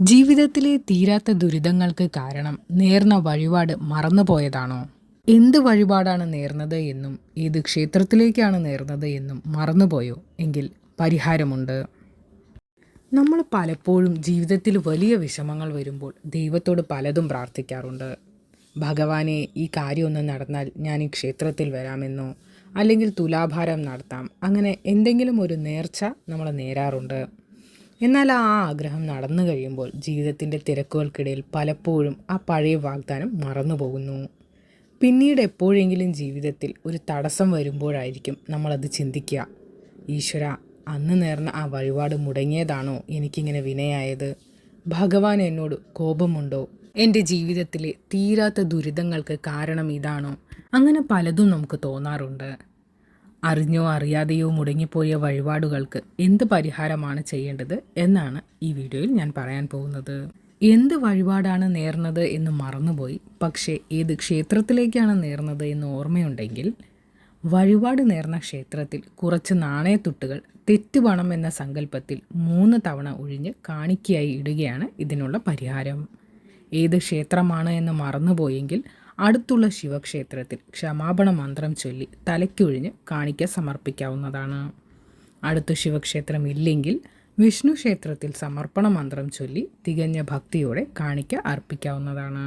ജീവിതത്തിലെ തീരാത്ത ദുരിതങ്ങൾക്ക് കാരണം നേർന്ന വഴിപാട് മറന്നുപോയതാണോ? എന്ത് വഴിപാടാണ് നേർന്നത് എന്നും ഏത് ക്ഷേത്രത്തിലേക്കാണ് നേർന്നത് എന്നും മറന്നുപോയോ? എങ്കിൽ പരിഹാരമുണ്ട്. നമ്മൾ പലപ്പോഴും ജീവിതത്തിൽ വലിയ വിഷമങ്ങൾ വരുമ്പോൾ ദൈവത്തോട് പലതും പ്രാർത്ഥിക്കാറുണ്ട്. ഭഗവാനെ ഈ കാര്യമൊന്ന് നടന്നാൽ ഞാൻ ഈ ക്ഷേത്രത്തിൽ വരാമെന്നോ അല്ലെങ്കിൽ തുലാഭാരം നടത്താം അങ്ങനെ എന്തെങ്കിലും ഒരു നേർച്ച നമ്മൾ നേരാറുണ്ട്. എന്നാൽ ആ ആഗ്രഹം നടന്നു കഴിയുമ്പോൾ ജീവിതത്തിന്റെ തിരക്കുകൾക്കിടയിൽ പലപ്പോഴും ആ പഴയ വാഗ്ദാനം മറന്നു പോകുന്നു. പിന്നീട് എപ്പോഴെങ്കിലും ജീവിതത്തിൽ ഒരു തടസ്സം വരുമ്പോഴായിരിക്കും നമ്മളത് ചിന്തിക്കുക. ഈശ്വര അന്ന് നേർന്ന ആ വഴിപാട് മുടങ്ങിയതാണോ എനിക്കിങ്ങനെ വിനയായത്? ഭഗവാൻ എന്നോട് കോപമുണ്ടോ? എന്റെ ജീവിതത്തിലെ തീരാത്ത ദുരിതങ്ങൾക്ക് കാരണം ഇതാണോ? അങ്ങനെ പലതും നമുക്ക് തോന്നാറുണ്ട്. അറിഞ്ഞോ അറിയാതെയോ മുടങ്ങിപ്പോയ വഴിപാടുകൾക്ക് എന്ത് പരിഹാരമാണ് ചെയ്യേണ്ടത് എന്നാണ് ഈ വീഡിയോയിൽ ഞാൻ പറയാൻ പോകുന്നത്. എന്ത് വഴിപാടാണ് നേർന്നത് എന്ന് മറന്നുപോയി. പക്ഷേ ഏത് ക്ഷേത്രത്തിലേക്കാണ് നേർന്നത് എന്ന് ഓർമ്മയുണ്ടെങ്കിൽ വഴിപാട് നേർന്ന ക്ഷേത്രത്തിൽ കുറച്ച് നാണയത്തുട്ടുകൾ തെറ്റുപണം എന്ന സങ്കല്പത്തിൽ മൂന്ന് തവണ ഒഴിഞ്ഞ് കാണിക്കയായി ഇടുകയാണ് ഇതിനുള്ള പരിഹാരം. ഏത് ക്ഷേത്രമാണ് എന്ന് മറന്നുപോയെങ്കിൽ അടുത്തുള്ള ശിവക്ഷേത്രത്തിൽ ക്ഷമാപണ മന്ത്രം ചൊല്ലി തലയ്ക്കൊഴിഞ്ഞ് കാണിക്ക സമർപ്പിക്കാവുന്നതാണ്. അടുത്ത ശിവക്ഷേത്രം ഇല്ലെങ്കിൽ വിഷ്ണു ക്ഷേത്രത്തിൽ സമർപ്പണ മന്ത്രം ചൊല്ലി തികഞ്ഞ ഭക്തിയോടെ കാണിക്ക അർപ്പിക്കാവുന്നതാണ്.